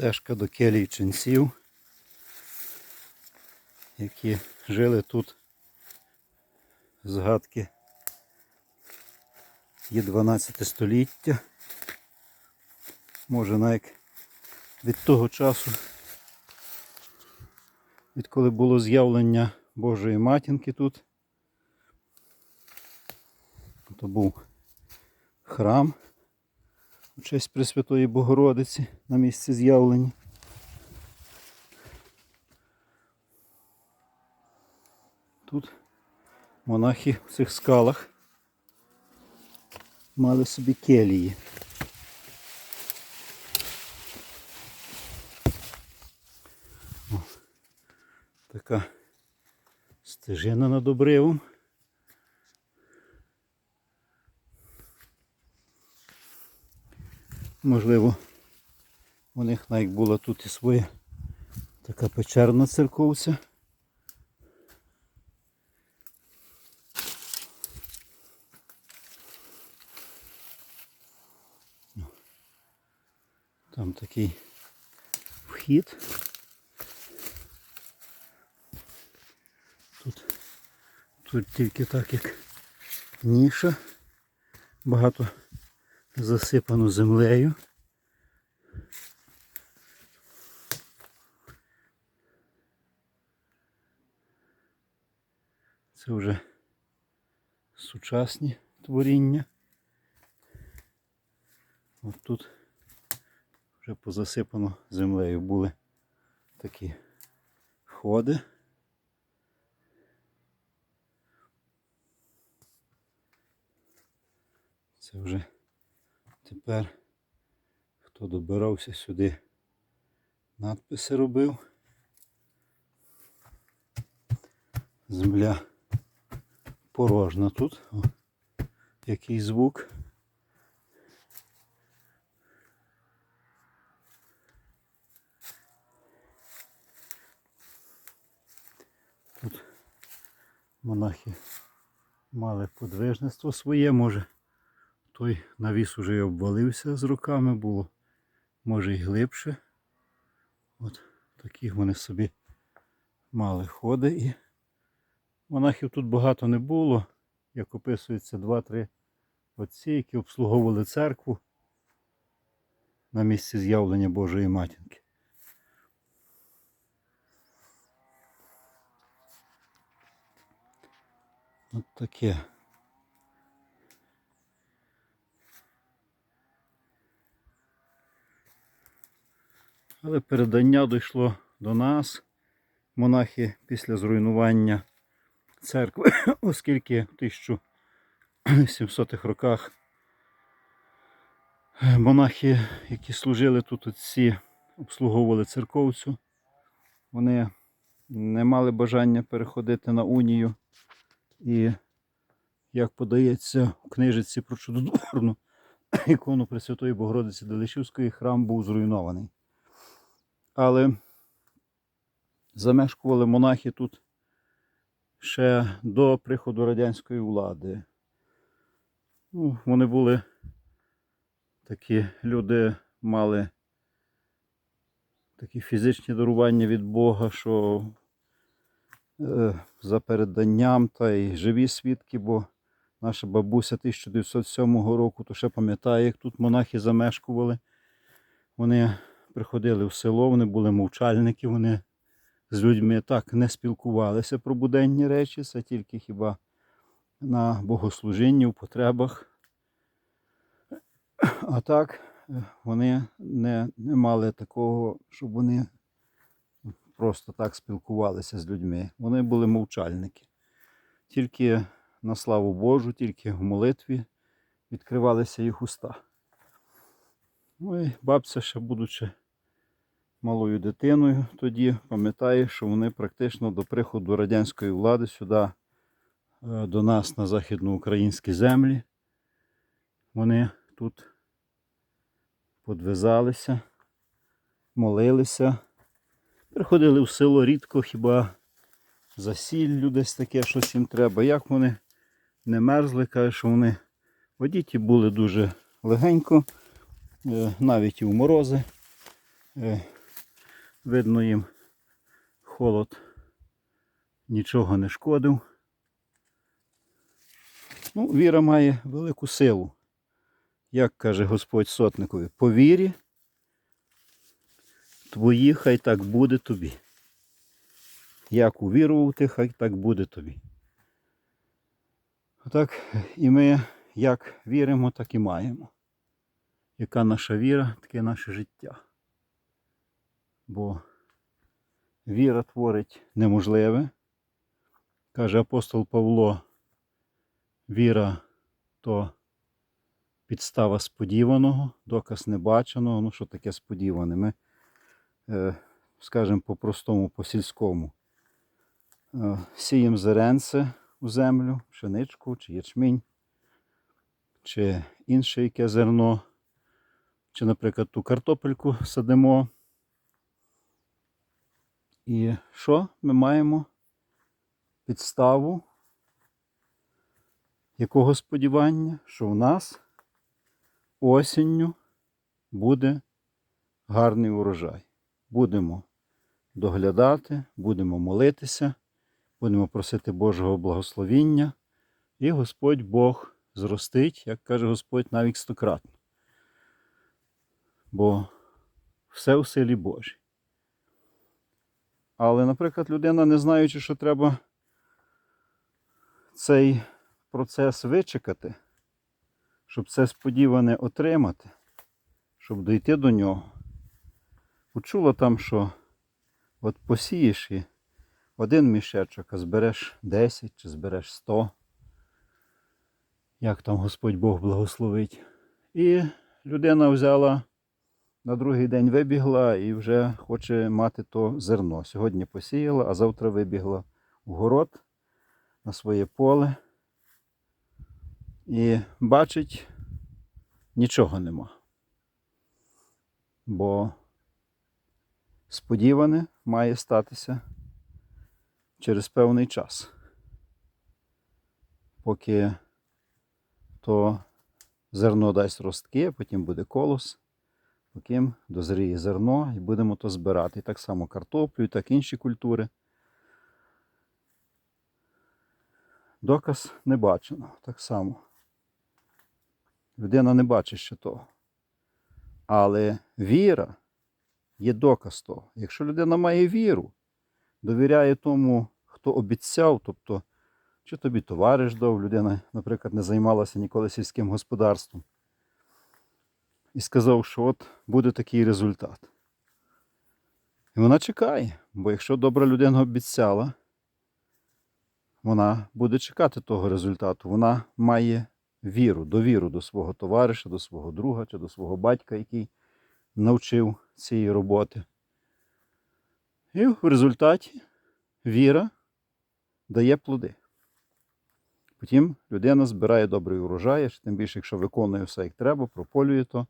стежка до келій ченців, які жили тут згадки є 12 століття. Може навіть від того часу, відколи було з'явлення Божої матінки тут. То був храм у честь Пресвятої Богородиці на місці з'явлення. Тут монахи в цих скалах мали собі келії. О, така стежина над обривом. Можливо, у них навіть була тут і своя така печерна церковця. Там такий вхід. Тут, тут тільки так як ніша. Багато засипано землею. Це вже сучасні творіння. От тут вже позасипано землею були такі ходи. Це вже тепер хто добирався сюди, надписи робив. Земля порожна тут. О, який звук. Тут монахи мали подвижництво своє, може. Той навіс уже й обвалився з руками, було, може й глибше. От такі вони собі мали ходи і монахів тут багато не було. Як описується, два-три отці, які обслуговували церкву на місці з'явлення Божої матінки. От таке. Але передання дійшло до нас, монахи після зруйнування церкви, оскільки в 1700-х роках монахи, які служили тут отці, обслуговували церковцю, вони не мали бажання переходити на унію. І, як подається у книжиці про чудотворну ікону Пресвятої Богородиці Делишівської, храм був зруйнований. Але замешкували монахи тут ще до приходу радянської влади. Ну, вони були такі люди, мали такі фізичні дарування від Бога, що е, за переданням та й живі свідки, бо наша бабуся 1907 року, то ще пам'ятає, як тут монахи замешкували. Вони приходили в село, вони були мовчальники, вони з людьми так не спілкувалися про буденні речі, це тільки хіба на богослужінні, в потребах. А так е, вони не, не мали такого, щоб вони просто так спілкувалися з людьми. Вони були мовчальники. Тільки на славу Божу, тільки в молитві відкривалися їх уста. Ну і бабця, ще будучи малою дитиною, тоді пам'ятає, що вони практично до приходу радянської влади сюди е, до нас на західноукраїнські землі. Вони тут подвизалися, молилися. Приходили в село рідко, хіба за сіллю десь таке щось їм треба. Як вони не мерзли, каже, що вони одіті були дуже легенько, е, навіть і в морози. Видно їм холод нічого не шкодив. Ну, віра має велику силу. Як каже Господь сотникові, по вірі твої хай так буде тобі. Як увірував ти, хай так буде тобі. Отак і ми як віримо, так і маємо. Яка наша віра, таке наше життя. Бо віра творить неможливе. Каже апостол Павло, віра то підстава сподіваного, доказ небаченого. Ну, що таке сподіване? Ми, е, скажемо по-простому, по-сільському. Е, сіємо зеренце у землю, пшеничку чи ячмінь, чи інше яке зерно, чи, наприклад, ту картопельку садимо. І що ми маємо? Підставу якого сподівання, що в нас осінню буде гарний урожай. Будемо доглядати, будемо молитися, будемо просити Божого благословіння, і Господь Бог зростить, як каже Господь, навіть стократно. Бо все у силі Божій. Але, наприклад, людина, не знаючи, що треба цей процес вичекати, щоб це сподіване отримати, щоб дійти до нього. Почула там, що от посієш і один мішечок, а збереш 10 чи збереш 100, як там Господь Бог благословить. І людина взяла на другий день вибігла і вже хоче мати то зерно. Сьогодні посіяла, а завтра вибігла в город на своє поле. І бачить, нічого нема. Бо сподіване має статися через певний час. Поки то зерно дасть ростки, потім буде колос, потім дозріє зерно і будемо то збирати. І так само картоплю, і так інші культури. Доказ не бачено так само. Людина не бачить ще того. Але віра є доказ того. Якщо людина має віру, довіряє тому, хто обіцяв, тобто, чи тобі товариш дав, людина, наприклад, не займалася ніколи сільським господарством, і сказав, що от буде такий результат. І вона чекає, бо якщо добра людина обіцяла, вона буде чекати того результату. Вона має віру, довіру до свого товариша, до свого друга чи до свого батька, який навчив цієї роботи. І в результаті віра дає плоди. Потім людина збирає добрий урожай, тим більше, якщо виконує все як треба, прополює то,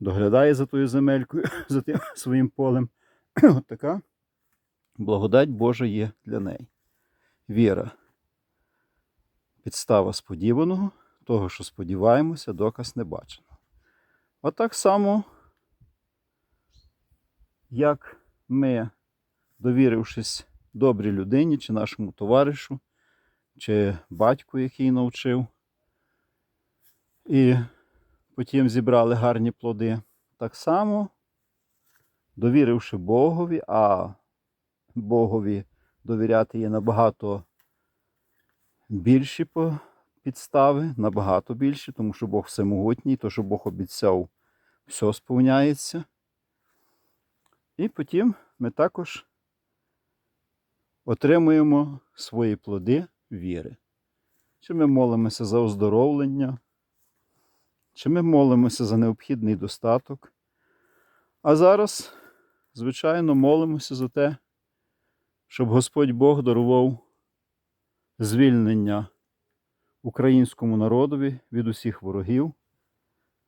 доглядає за тою земелькою, за тим своїм полем. От така благодать Божа є для неї. Віра. Підстава сподіваного, того, що сподіваємося, доказ не бачено. Отак само, як ми, довірившись добрій людині, чи нашому товаришу, чи батьку, який навчив, і потім зібрали гарні плоди, так само, довіривши Богові, а Богові довіряти є набагато більші підстави, набагато більші, тому що Бог всемогутній, то, що Бог обіцяв, все сповняється. І потім ми також отримуємо свої плоди віри. Чи ми молимося за оздоровлення, чи ми молимося за необхідний достаток. А зараз, звичайно, молимося за те, щоб Господь Бог дарував звільнення українському народові від усіх ворогів,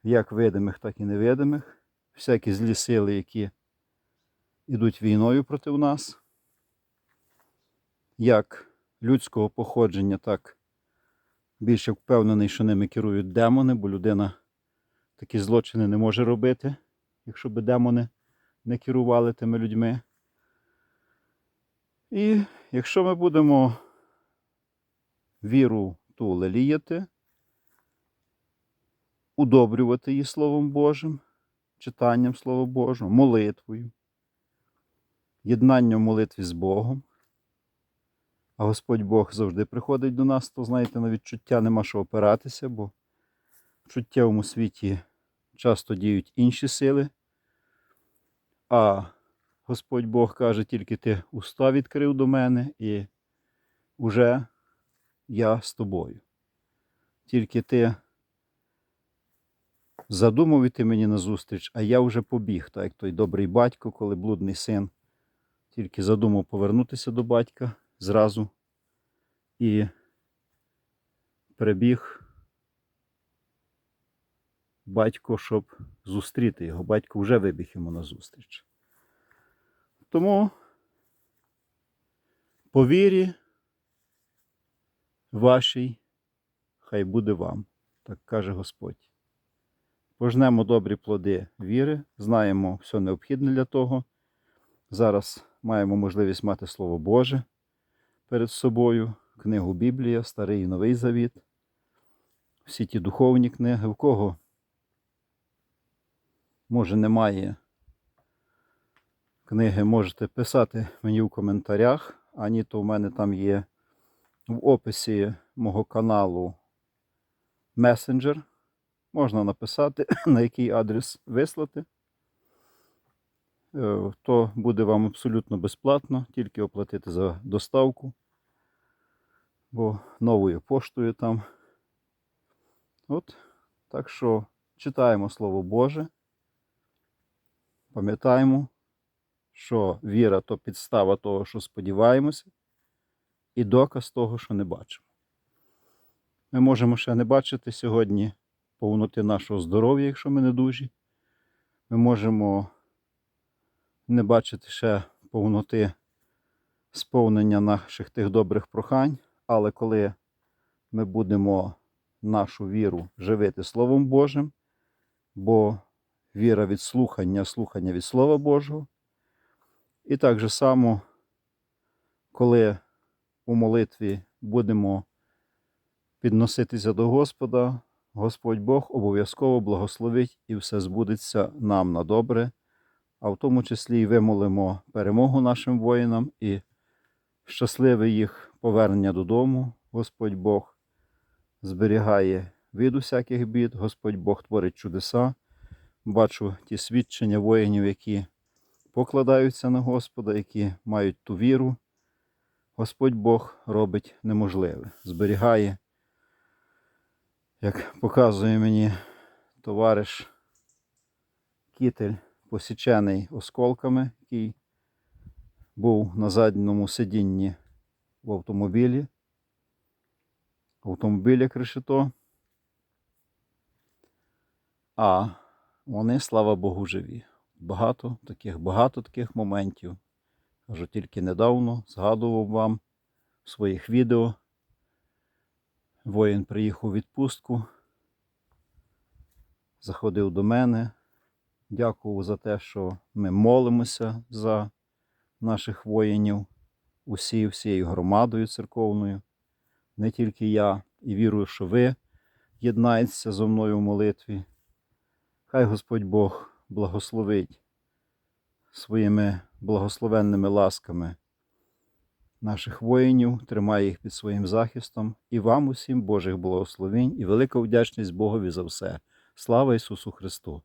як видимих, так і невидимих, всякі злі сили, які йдуть війною проти нас, як людського походження, так більше впевнений, що ними керують демони, бо людина такі злочини не може робити, якщо би демони не керували тими людьми. І якщо ми будемо віру ту леліяти, удобрювати її Словом Божим, читанням Слова Божого, молитвою, єднанням молитві з Богом. А Господь Бог завжди приходить до нас, то знаєте, на відчуття нема що опиратися, бо в чуттєвому світі часто діють інші сили. А Господь Бог каже, тільки ти уста відкрив до мене, і уже я з тобою. Тільки ти задумав іти мені назустріч, а я вже побіг, так як той добрий батько, коли блудний син тільки задумав повернутися до батька зразу і прибіг батько, щоб зустріти його. Батько вже вибіг йому назустріч. Тому по вірі вашій хай буде вам, так каже Господь. Пожнемо добрі плоди віри, знаємо все необхідне для того. Зараз маємо можливість мати Слово Боже перед собою, книгу Біблія, Старий і Новий Завіт, всі ті духовні книги, в кого може немає книги, можете писати мені в коментарях, ані то в мене там є в описі мого каналу Messenger. Можна написати, на який адрес вислати. Е, То буде вам абсолютно безплатно, тільки оплатити за доставку, бо новою поштою там. От, так що читаємо Слово Боже. Пам'ятаємо, що віра то підстава того, що сподіваємося, і доказ того, що не бачимо. Ми можемо ще не бачити сьогодні повноти нашого здоров'я, якщо ми не дужі. Ми можемо не бачити ще повноти сповнення наших тих добрих прохань, але коли ми будемо нашу віру живити Словом Божим, бо віра від слухання, слухання від Слова Божого. І так же само, коли у молитві будемо підноситися до Господа, Господь Бог обов'язково благословить і все збудеться нам на добре, а в тому числі і вимолимо перемогу нашим воїнам і щасливе їх повернення додому. Господь Бог зберігає від усяких бід, Господь Бог творить чудеса. Бачу ті свідчення воїнів, які покладаються на Господа, які мають ту віру. Господь Бог робить неможливе, зберігає, як показує мені товариш Кітель, посічений осколками, який був на задньому сидінні в автомобілі. Автомобілі кришито. А вони, слава Богу, живі. Багато таких, багато таких моментів. Кажу, тільки недавно згадував вам в своїх відео. Воїн приїхав у відпустку, заходив до мене. Дякував за те, що ми молимося за наших воїнів, усі, всією громадою церковною. Не тільки я, і вірую, що ви єднаєтеся зо мною в молитві. Хай Господь Бог благословить своїми благословенними ласками наших воїнів, тримає їх під своїм захистом і вам усім Божих благословень і велика вдячність Богові за все. Слава Ісусу Христу!